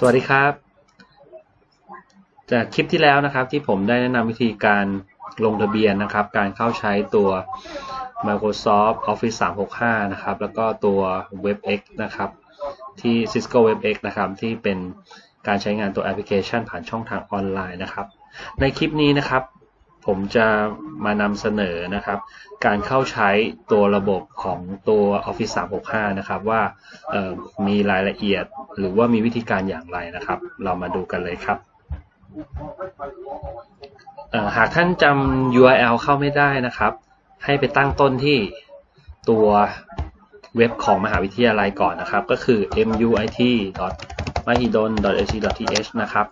สวัสดีครับ จากคลิปที่แล้วนะครับ ที่ผมได้แนะนำวิธีการลงทะเบียนนะครับ การเข้าใช้ตัว Microsoft Office 365 นะครับ แล้วก็ตัว WebEx นะครับ ที่ Cisco WebEx นะครับ ที่เป็นการใช้งานตัวแอปพลิเคชันผ่านช่องทางออนไลน์นะครับ ในคลิปนี้นะครับ ผมจะมานำเสนอนะครับ การเข้าใช้ตัวระบบของตัว Office 365 นะครับ ว่ามีรายละเอียดหรือว่ามีวิธีการอย่างไรนะครับ เรามาดูกันเลยครับหากท่านจำ URL เข้าไม่ได้นะครับ ให้ไปตั้งต้นที่ตัวเว็บของมหาวิทยาลัยก่อนนะครับ ก็คือ muit.mahidol.ac.th นะครับ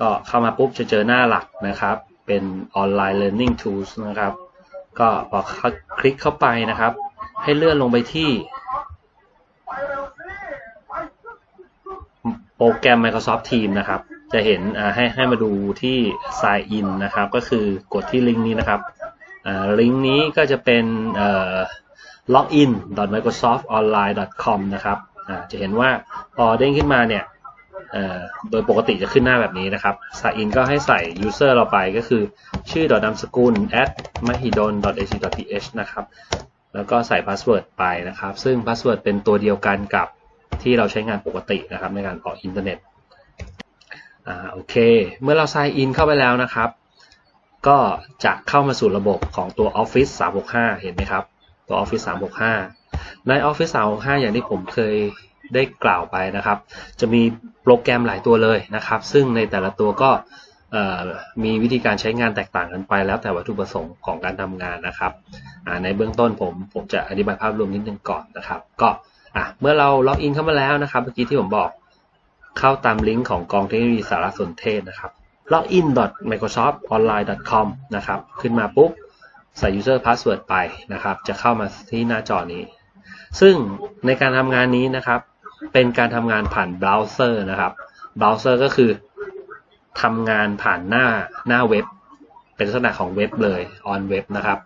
ก็เข้ามาปุ๊บจะเจอหน้าหลักนะครับ เป็นออนไลน์ learning tools นะครับ ก็พอคลิกเข้าไปนะครับ ให้เลื่อนลงไปที่ โปรแกรม Microsoft Teams นะครับ จะเห็นให้ให้มาดูที่ sign in นะครับ ก็คือกดที่ลิงก์นี้นะครับลิงก์นี้ก็จะเป็น login.microsoftonline.com นะครับจะเห็นว่าพอเด้งขึ้นมาเนี่ย โดยปกติจะขึ้นหน้าแบบนี้นะครับ sign in ก็ให้ใส่ user เราไปก็คือชื่อนามสกุล at mahidol.ac.th นะครับ แล้วก็ใส่พาสเวิร์ดไปนะครับ ซึ่งพาสเวิร์ดเป็นตัวเดียวกันกับที่เราใช้งานปกตินะครับในการออกอินเทอร์เน็ต อ่า โอเค เมื่อเรา sign in เข้าไปแล้วนะครับ ก็จะเข้ามาสู่ระบบของตัว Office 365 เห็นไหมครับ ตัว Office 365 ใน Office 365 อย่างที่ผมเคย ได้กล่าวไปนะครับ จะมีโปรแกรมหลายตัวเลยนะครับ ซึ่งในแต่ละตัวก็มีวิธีการใช้งานแตกต่างกันไป แล้วแต่วัตถุประสงค์ของการทำงานนะครับในเบื้องต้นผมผมจะอธิบายภาพรวมนิดนึงก่อนนะครับ ก็เมื่อเราล็อกอินเข้ามาแล้วนะครับ เมื่อกี้ที่ผมบอกเข้าตามลิงก์ของกองเทคโนโลยีสารสนเทศนะครับ login.microsoftonline.com นะครับ ขึ้นมาปุ๊บ ใส่ user password ไปนะครับ จะเข้ามาที่หน้าจอนี้ ซึ่งในการทำงานนี้นะครับ เป็นการทำงานผ่านเบราว์เซอร์นะครับเบราว์เซอร์ก็คือทำงานผ่านหน้าหน้าเว็บ เป็นลักษณะของเว็บเลย on web นะครับ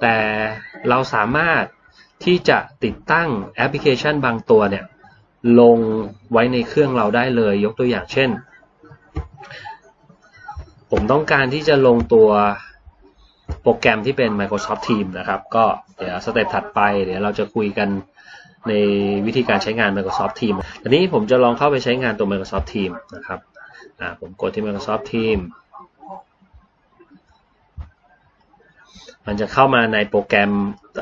แต่เราสามารถที่จะติดตั้งแอปพลิเคชันบางตัวเนี่ยลงไว้ในเครื่องเราได้เลย ยกตัวอย่างเช่น ผมต้องการที่จะลงตัวโปรแกรมที่เป็น Microsoft Teams นะครับ ก็เดี๋ยวสเต็ปถัดไป เดี๋ยวเราจะคุยกัน ในวิธีการใช้งาน Microsoft Teams ทีนี้ผมจะลองเข้าไปใช้งานตัว Microsoft Teams นะครับอ่าผมกดที่ Microsoft Teams มันจะเข้ามาในโปรแกรม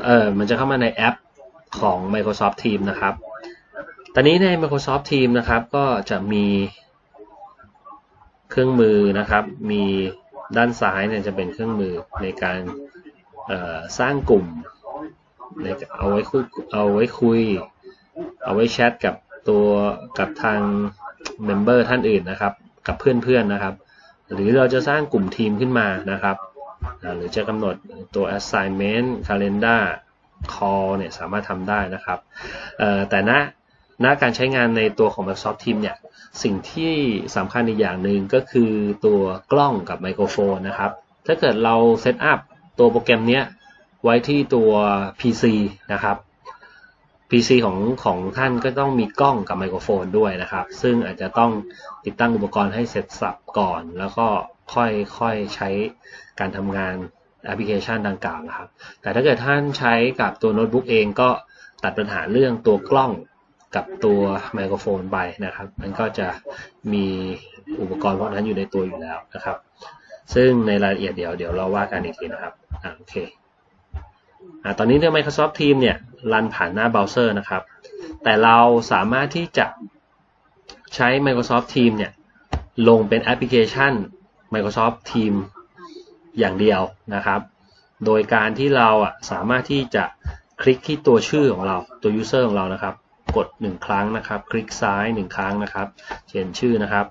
เออมันจะเข้ามาในแอปของ Microsoft Teams นะครับ ตอนนี้ใน Microsoft Teams นะครับก็จะมีเครื่องมือนะครับ มีด้านซ้ายเนี่ยจะเป็นเครื่องมือในการสร้างกลุ่ม เอาไว้คุยเอาไว้คุย เอาไว้แชทกับตัวกับทางเมมเบอร์ท่านอื่นนะครับ กับเพื่อนๆนะครับ หรือเราจะสร้างกลุ่มทีมขึ้นมานะครับ หรือจะกำหนดตัว assignment calendar call เนี่ยสามารถทำได้นะครับแต่ณณการใช้งานในตัวของ Microsoft Teams เนี่ยสิ่งที่สำคัญอีกอย่างหนึ่งก็คือตัวกล้องกับไมโครโฟนนะครับ ถ้าเกิดเราเซตอัพตัวโปรแกรมเนี้ย ไว้ที่ตัว PC นะครับ PC ของของท่านก็ต้องมีกล้องกับไมโครโฟนด้วยนะครับ ซึ่งอาจจะต้องติดตั้งอุปกรณ์ให้เสร็จสับก่อน แล้วก็ค่อยค่อยใช้การทำงานแอปพลิเคชันดังกล่าวนะครับ แต่ถ้าเกิดท่านใช้กับตัวโน้ตบุ๊กเองก็ตัดปัญหาเรื่องตัวกล้องกับตัวไมโครโฟนไปนะครับ มันก็จะมีอุปกรณ์พวกนั้นอยู่ในตัวอยู่แล้วนะครับ ซึ่งในรายละเอียดเดี๋ยวเดี๋ยวเราว่ากันอีกทีนะครับอโอเค อตอนนี้ใน Microsoft Teams เนี่ยรันผ่านหน้าเบราว์เซอร์นะครับ แต่เราสามารถที่จะใช้ Microsoft Teams เนี่ยลงเป็นแอปพลิเคชัน Microsoft Teams อย่างเดียวนะครับ โดยการที่เราอะสามารถที่จะคลิกที่ตัวชื่อของเราตัว user ของเรานะครับ กด 1 ครั้งนะครับ คลิกซ้าย 1 ครั้งนะครับเขียนชื่อนะครับ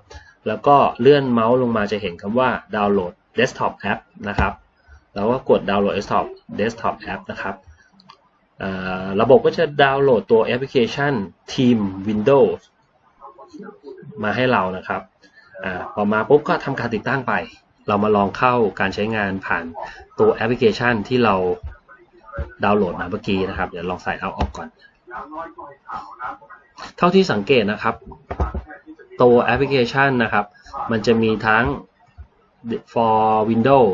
แล้วก็เลื่อนเมาส์ลงมาจะเห็นคำว่าดาวน์โหลด desktop app นะครับ แล้วก็กดดาวน์โหลด desktop desktop app นะครับระบบก็จะดาวน์โหลดตัวแอปพลิเคชัน Team Windows มาให้เรานะครับอพอมาปุ๊บก็ทำการติดตั้งไป เรามาลองเข้าการใช้งานผ่านตัวแอปพลิเคชันที่เราดาวน์โหลดมาเมื่อกี้นะครับ เดี๋ยวลองใส่เอาออกก่อน เท่าที่สังเกตนะครับ ตัวแอปพลิเคชันนะครับ มันจะมีทั้ง for Windows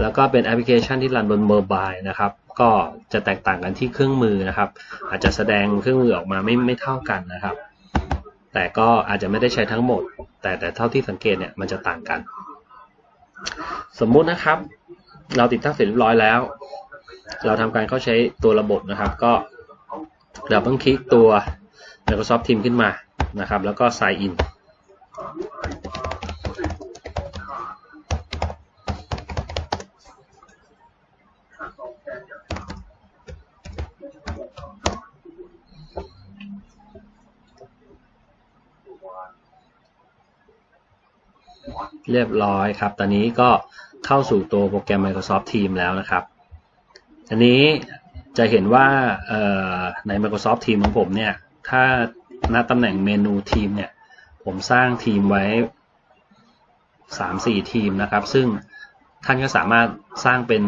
แล้วก็เป็นแอปพลิเคชันที่รันบนมือบายนะครับ ก็จะแตกต่างกันที่เครื่องมือนะครับ อาจจะแสดงเครื่องมือออกมาไม่ไม่เท่ากันนะครับ แต่ก็อาจจะไม่ได้ใช้ทั้งหมด แต่แต่เท่าที่สังเกตเนี่ยมันจะต่างกัน สมมุตินะครับ เราติดตั้งเสร็จเรียบร้อยแล้ว เราทำการเข้าใช้ตัวระบบนะครับ ก็เราต้องคลิกตัว Microsoft Teams ขึ้นมานะครับ แล้วก็ sign in เรียบร้อยครับ ตอนนี้ก็เข้าสู่ตัวโปรแกรม Microsoft Teams แล้วนะครับ อันนี้จะเห็นว่าใน Microsoft Teams ของผมเนี่ย ถ้าณตำแหน่งเมนูทีมเนี่ย ผมสร้างทีมไว้ 3-4 ทีมนะครับ ซึ่งท่านก็สามารถสร้างเป็น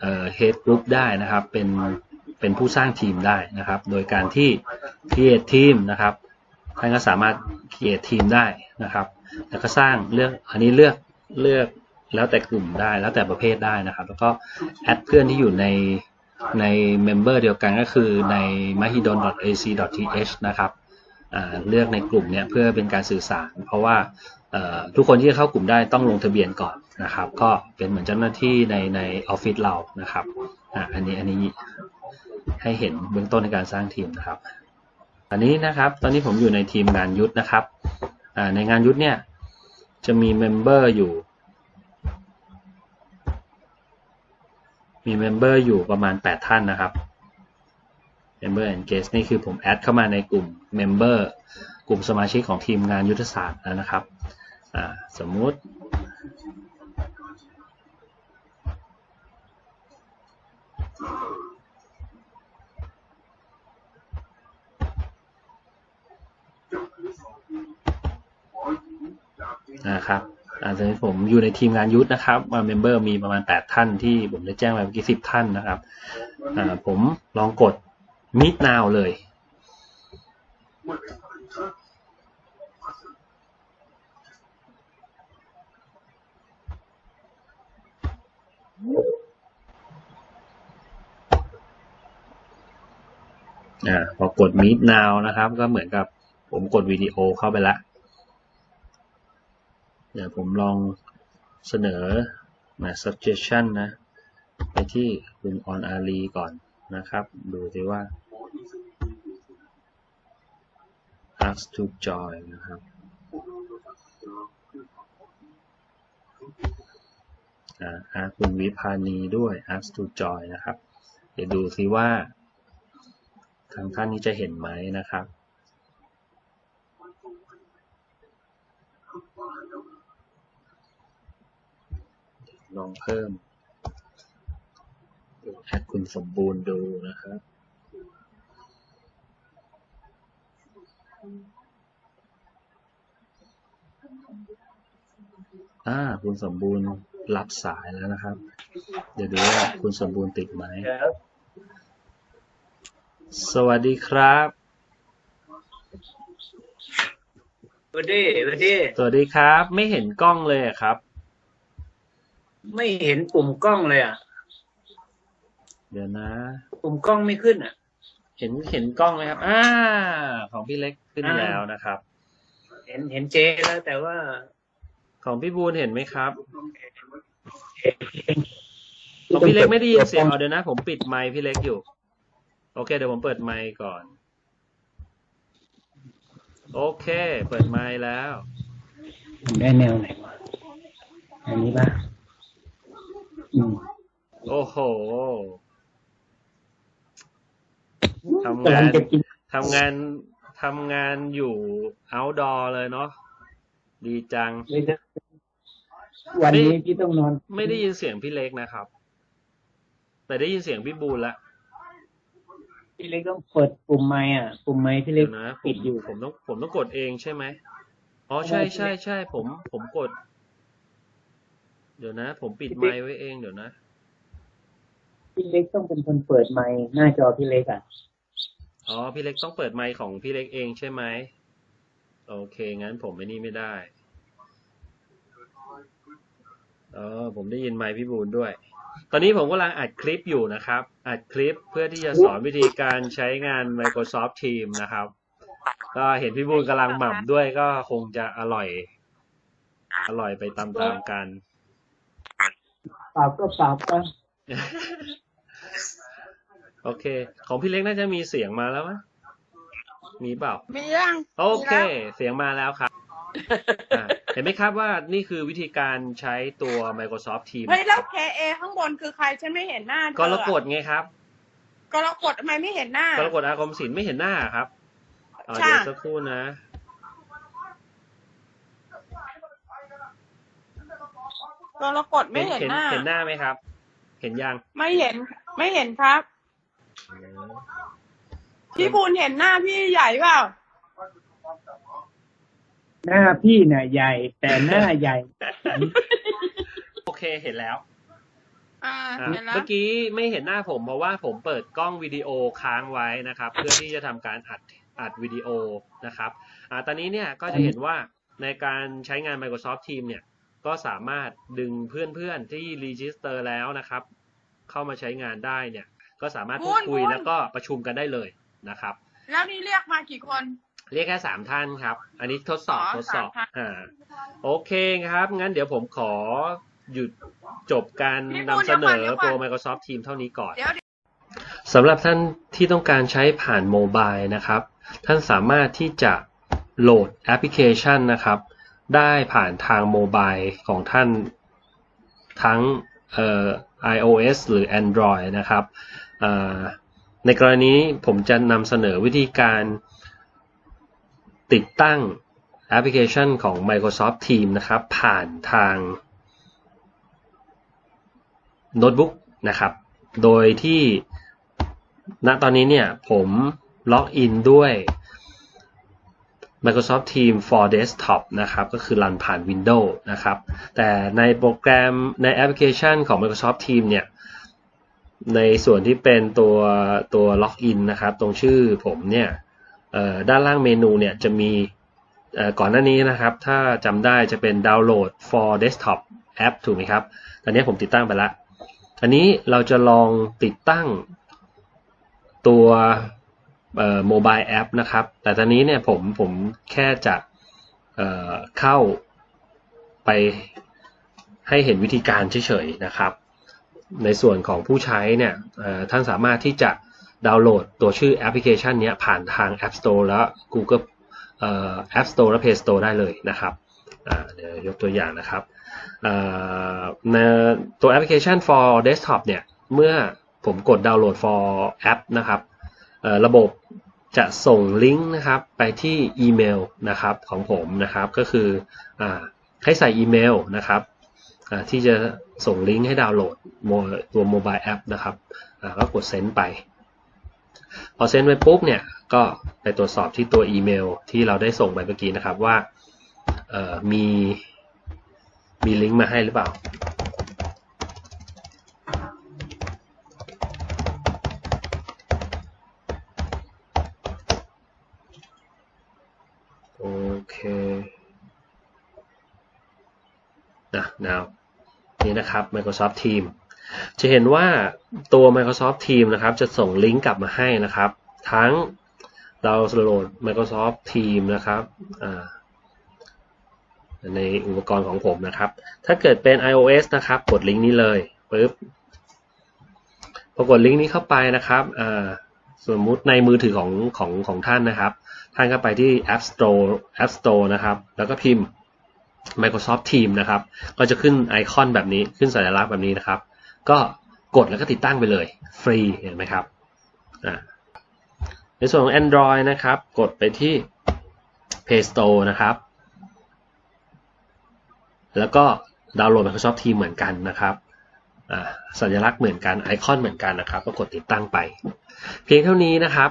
เอ่อ head group ได้นะครับ เป็นเป็นผู้สร้างทีมได้นะครับ โดยการที่ create team นะครับ ท่านก็สามารถ create ทีมได้นะครับ แล้วก็สร้างเลือกอันนี้เลือกเลือกแล้วแต่กลุ่มได้แล้วแต่ประเภทได้นะครับ แล้วก็แอดเพื่อนที่อยู่ในในเมมเบอร์เดียวกันก็คือใน mahidon.ac.th นะครับเลือกในกลุ่มเนี้ยเพื่อเป็นการสื่อสาร เพราะว่าทุกคนที่จะเข้ากลุ่มได้ต้องลงทะเบียนก่อนนะครับ ก็เป็นเหมือนเจ้าหน้าที่ในในออฟฟิศเรานะครับอันนี้อันนี้ให้เห็นเบื้องต้นในการสร้างทีมนะครับ อันนี้นะครับ ตอนนี้ผมอยู่ในทีมงานยุทธนะครับ ในงานยุทธเนี่ย จะมีเมมเบอร์อยู่ มีเมมเบอร์อยู่ประมาณ 8 ท่านนะครับ Member and Guest นี่คือผมแอดเข้ามาในกลุ่ม Member กลุ่มสมาชิกของทีมงานยุทธศาสตร์แล้วนะครับ สมมุติ นะครับอาจจะผมอยู่ในทีมงานยุทธนะครับมาเมมเบอร์มีประมาณ 8 ท่านที่ผมได้แจ้งไปเมื่อกี้10ท่านนะครับอ่าผมลองกด Meet Now เลย อ่าพอกด Meet Now นะครับ ก็เหมือนกับผมกดวิดีโอเข้าไปแล้ว เดี๋ยวผมลองเสนอมา suggestion นะ ไปที่คุณออนอารีก่อนนะครับ ดูสิว่า ask to join นะครับอ่าคุณวิพานีด้วย ask to join นะครับ เดี๋ยวดูสิว่าทางท่านนี้จะเห็นไหมนะครับ ลองเพิ่มแอดคุณสมบูรณ์ดูนะครับอ่าคุณสมบูรณ์รับสายแล้วนะครับ เดี๋ยวดูว่าคุณสมบูรณ์ติดไหมครับสวัสดีครับสวัสดีสวัสดีสวัสดีครับ ไม่เห็นกล้องเลยอะครับ ไม่เห็นปุ่มกล้องเลยอะ เดี๋ยวนะ ปุ่มกล้องไม่ขึ้นอะ เห็นเห็นกล้องไหมครับ อ่า ของพี่เล็กขึ้นอ่าแล้วนะครับ เห็นเห็นเจ๊แล้วแต่ว่า ของพี่บูนเห็นไหมครับ ของพี่เล็กไม่ได้ยินเสียงเอาเดี๋ยวนะ ผมปิดไมค์พี่เล็กอยู่ โอเค เดี๋ยวผมเปิดไมค์ก่อน โอเค เปิดไมค์แล้ว ได้แนวไหนวะอันนี้ป่ะ อืมโอ้โหทำกำงาลังนจะกินทำงานทำงานอยู่ outdoor เลยเนาะดีจังเลยจะวันนี้พี่ต้องนอน ไม่ได้ยินเสียงพี่เล็กนะครับ แต่ได้ยินเสียงพี่บูลละพี่เล็กต้องเปิดปุ่มไม้อะ ปุ่มไม้พี่เล็เดี๋กยวนะผปิมดอยู่ ผมต้องผมต้องกดเองใช่ไหมอ๋อใช่ใช่ใช่ผมผมกด เดี๋ยวนะ ผมปิดไมค์ไว้เองเดี๋ยวนะ พี่เล็กต้องเป็นคนเปิดไม้หน้าจอพี่เล็กอะ อ๋อ พี่เล็กต้องเปิดไมค์ของพี่เล็กเองใช่ไหม โอเค งั้นผมไม่นี่ไม่ได้ เออ ผมได้ยินไมค์พี่บูลด้วย ตอนนี้ผมกำลังอัดคลิปอยู่นะครับ อัดคลิปเพื่อที่จะสอนวิธีการใช้งาน Microsoft Teams นะครับ ก็เห็นพี่บูลกำลังหม่ำด้วยก็คงจะอร่อย อร่อยไปตามๆกัน ปรับก็ปรับไปโอเค ของพี่เล็กน่าจะมีเสียงมาแล้วมั้ยมีเปล่า มียังโอเคมีแล้วเสียงมาแล้วครับอะเห็นไหมครับว่านี่คือวิธีการใช้ตัว Microsoft Teams เฮ้ยแล้ว KA ข้างบนคือใครฉันไม่เห็นหน้าเธอกรกฎไงครับกรกฎทำไมไม่เห็นหน้ากรกฎอาคมศิลป์ไม่เห็นหน้าครับอ่าค่ะเดี๋ยวสักครู่นะ กรกฎไม่เห็นหน้า เห็นหน้าไหมครับ เห็นยัง ไม่เห็น ไม่เห็นครับ พี่บูลเห็นหน้าพี่ใหญ่เปล่า หน้าพี่น่ะใหญ่ แต่หน้าใหญ่ โอเคเห็นแล้ว อ่าอะเห็นแล้วเมื่อกี้ไม่เห็นหน้าผมเพราะว่าผมเปิดกล้องวิดีโอค้างไว้นะครับ เพื่อที่จะทำการอัดอัดวิดีโอนะครับอ่าตอนนี้เนี่ยก็จะเห็นว่าในการใช้งาน Microsoft Teams เนี่ย ก็สามารถดึงเพื่อนๆที่รีจิสเตอร์แล้วนะครับ เข้ามาใช้งานได้เนี่ย ก็สามารถพูดคุยแล้วก็ประชุมกันได้เลยนะครับ แล้วนี่เรียกมากี่คน เรียกแค่สามท่านครับ อันนี้ทดสอบอ๋อทดสอบสามท่านอ่าโอเคครับ งั้นเดี๋ยวผมขอหยุดจบการพี่นำบูลเสนอเดี๋ยวก่อนตัว Microsoft Teams เท่านี้ก่อนเดี๋ยวสำหรับท่านที่ต้องการใช้ผ่านโมบายนะครับ ท่านสามารถที่จะโหลดแอปพลิเคชันนะครับ ได้ผ่านทางโมบายของท่านทั้งเอ่อ iOS หรือ Android นะครับ ในกรณีผมจะนำเสนอวิธีการติดตั้งแอปพลิเคชันของ Microsoft Teams นะครับ ผ่านทางโน้ตบุ๊กนะครับ โดยที่ณตอนนี้เนี่ยผมล็อกอินด้วย Microsoft Teams for Desktop นะครับ ก็คือรันผ่าน Windows นะครับ แต่ในโปรแกรมในแอปพลิเคชันของ Microsoft Teams เนี่ย ในส่วนที่เป็นตัวตัวล็อกอินนะครับ ตรงชื่อผมเนี่ยด้านล่างเมนูเนี่ยจะมีก่อนหน้านี้นะครับ ถ้าจำได้จะเป็น Download for Desktop App ถูกไหมครับ ตอนนี้ผมติดตั้งไปแล้วอันนี้เราจะลองติดตั้งตัว โมบายแอปนะครับ แต่ตอนนี้เนี่ยผมผมแค่จะเอ่อเข้าไปให้เห็นวิธีการเฉยๆนะครับ ในส่วนของผู้ใช้เนี่ยท่านสามารถที่จะดาวน์โหลดตัวชื่อแอปพลิเคชันนี้ผ่านทาง App Store และ Google เอ่อ App Store และ Play Store ได้เลยนะครับเดี๋ยวยกตัวอย่างนะครับในตัวแอปพลิเคชัน for desktop เนี่ย เมื่อผมกดดาวน์โหลด for app นะครับ ระบบจะส่งลิงก์นะครับไปที่อีเมลนะครับของผมนะครับก็คืออให้ใส่อีเมลนะครับที่จะส่งลิงก์ให้ดาวน์โหลดตัวโมบายแอปนะครับก็กดเซ็นไป พอเซ็นไปปุ๊บเนี่ยก็ไปตรวจสอบที่ตัวอีเมลที่เราได้ส่งไปเมื่อกี้นะครับว่ามีมีลิงก์มาให้หรือเปล่า โอเค นะนี่นะครับ Microsoft Teams จะเห็นว่าตัว Microsoft Teams นะครับ จะส่งลิงก์กลับมาให้นะครับ ทั้งเราโหลด Microsoft Teams นะครับในอุปกรณ์ของผมนะครับ ถ้าเกิดเป็น iOS นะครับ กดลิงก์นี้เลยปึ๊บพอกดลิงก์นี้เข้าไปนะครับสมมุติในมือถือของของของท่านนะครับ ท่านก็ไปที่ App Store App Store นะครับ แล้วก็พิมพ์ Microsoft Teams นะครับ ก็จะขึ้นไอคอนแบบนี้ขึ้นสัญลักษณ์แบบนี้นะครับ ก็กดแล้วก็ติดตั้งไปเลย ฟรีเห็นไหมครับในส่วนของ Android นะครับ กดไปที่ Play Store นะครับ แล้วก็ดาวน์โหลด Microsoft Teams เหมือนกันนะครับสัญลักษณ์เหมือนกันไอคอนเหมือนกันนะครับ ก็กดติดตั้งไป เพียงเท่านี้นะครับ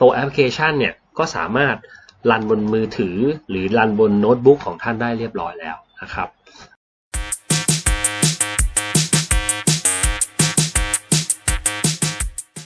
ตัวแอปพลิเคชันเนี่ยก็สามารถ รันบนมือถือ หรือรันบนโน้ตบุ๊กของท่านได้เรียบร้อยแล้วนะครับ